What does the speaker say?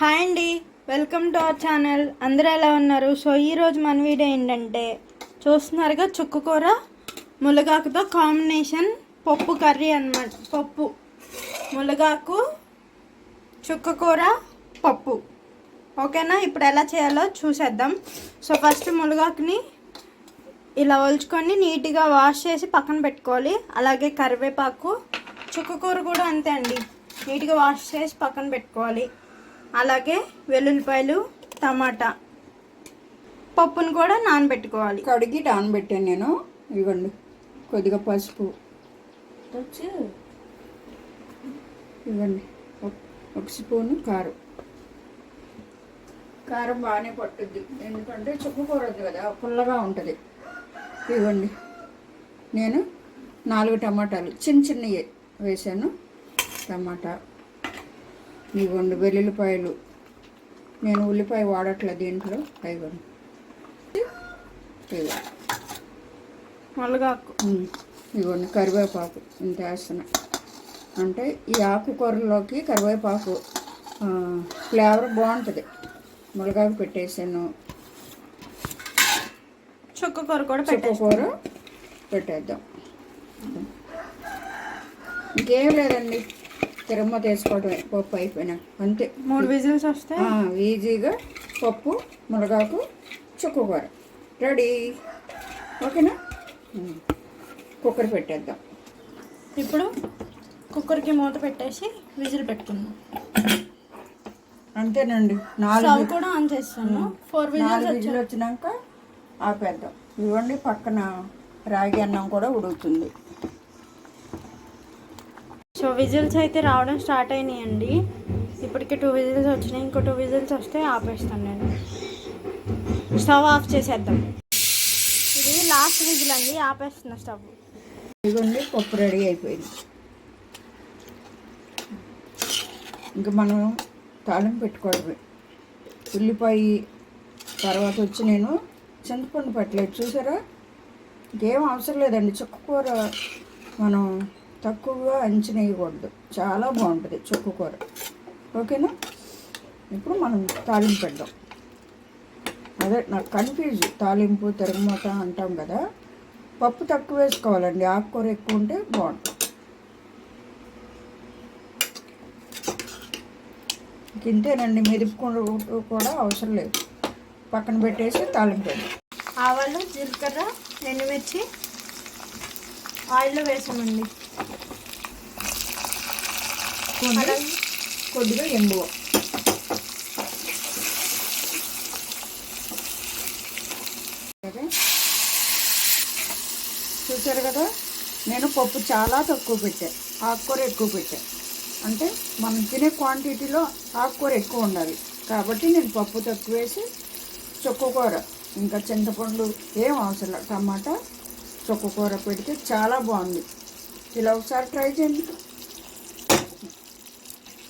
Hi అండి. Welcome to our channel. అందరూ ఎలా ఉన్నారు? సో ఈరోజు మన వీడియో ఏంటంటే చూస్తున్నారుగా చుక్క కూర కాంబినేషన్ పప్పు కర్రీ అన్నమాట. పప్పు. ములగాకు చుక్క కూర పప్పు. ఓకేనా? ఇప్పుడు ఎలా చేయాలో చూసేద్దాం. సో ఫస్ట్ ములగాకుని ఇలా ఒలుచుకొని నీట్గా వాష్ చేసి పక్కన పెట్టుకోవాలి. అలాగే కరివేపాకు చుక్కకూర కూడా అంతే అండి. నీట్గా వాష్ చేసి పక్కన పెట్టుకోవాలి. అలాగే వెల్లుల్లిపాయలు టమాటా పప్పును కూడా నానబెట్టుకోవాలి. కడిగి నానబెట్టాను నేను. ఇవ్వండి. కొద్దిగా పసుపు. వచ్చి ఇవ్వండి. ఒక- ఒక స్పూను కారం. కారం బాగానే పట్టుద్ది. ఎందుకంటే చుక్క కూర ఉంది కదా పుల్లగా ఉంటుంది. ఇవ్వండి. నేను నాలుగు టమాటాలు చిన్న చిన్నవి వేసాను. టమాటా. ఇవ్వండి వెల్లుల్లిపాయలు. నేను ఉల్లిపాయ వాడట్లేదు దీంట్లో ఇవ్వండి ఇవ్వండి ఉమ్, ఇవ్వండి కరివేపాకు ఇంత వేస్తున్నా. అంటే ఈ ఆకుకూరలోకి కరివేపాకు ఫ్లేవర్ బాగుంటుంది. మునగాకు పెట్టేసాను. చుక్క కూర కూడా చుక్క పెట్టేసి కూర పెట్టేద్దాం. ఇంకేం లేదండి. తిరుమ తీసుకోవడమే పప్పు అయిపోయినా అంతే. మూడు విజిల్స్ వస్తే ఆ, ఈజీగా పప్పు మునగాకు చుక్క కూర రెడీ. ఓకేనా. కుక్కర్ పెట్టేద్దాం. ఇప్పుడు కుక్కర్కి మూత పెట్టేసి విజిల్ పెట్టుకుందాం. అంతేనండి. నాలుగు కూడా ఆన్ చేస్తాను. ఫోర్ విజిల్స్ విజులు వచ్చినాక ఆపేద్దాం. ఇవ్వండి పక్కన రాగి అన్నం కూడా ఉడుకుతుంది. సో విజిల్స్ అయితే రావడం స్టార్ట్ అయినాయండి. ఇప్పటికి టూ విజిల్స్ వచ్చినాయి. ఇంకో టూ విజిల్స్ వస్తే ఆపేస్తాను నేను. స్టవ్ ఆఫ్ చేసేద్దాం. ఇది లాస్ట్ విజిల్ అండి. ఆపేస్తున్నా స్టవ్. ఇదిగోండి పప్పు రెడీ అయిపోయింది. ఇంకా మనం తాళం పెట్టుకోవడమే. ఉల్లిపాయ తర్వాత వచ్చి నేను చింతపండు పెట్టలేదు. చూసారా? ఇంకేం అవసరం లేదండి. చుక్క కూర మనం తక్కువగా అంచనేయకూడదు చాలా బాగుంటుంది చుక్కు కూర. ఓకేనా? ఇప్పుడు మనం తాలింపు పెడదాం. అదే నాకు కన్ఫ్యూజ్ తాలింపు తిరగమూత అంటాం కదా. పప్పు తక్కువ వేసుకోవాలండి. ఆకుకూర ఎక్కువ ఉంటే బాగుంటుంది. ఇంక ఇంతేనండి మెదుపుకుంటూ కూడా అవసరం లేదు. పక్కన పెట్టేసి తాలింపు వేద్దాం. ఆవాలు జీలకర్ర ఎండుమిర్చి ఆయిల్లో వేసామండి. కొద్దిగా కొద్దిగా ఎండువ చూసారు కదా? నేను పప్పు చాలా తక్కువ పెట్టాను ఆకుకూర ఎక్కువ పెట్టాను అంటే మనం తినే క్వాంటిటీలో ఆకుకూర ఎక్కువ ఉండాలి. కాబట్టి నేను పప్పు తక్కువ వేసి కూర ఇంకా చింతపండు ఏం అవసరం టమాటా కూర పెడితే చాలా బాగుంది. ఇలా ఒకసారి ట్రై చేయండి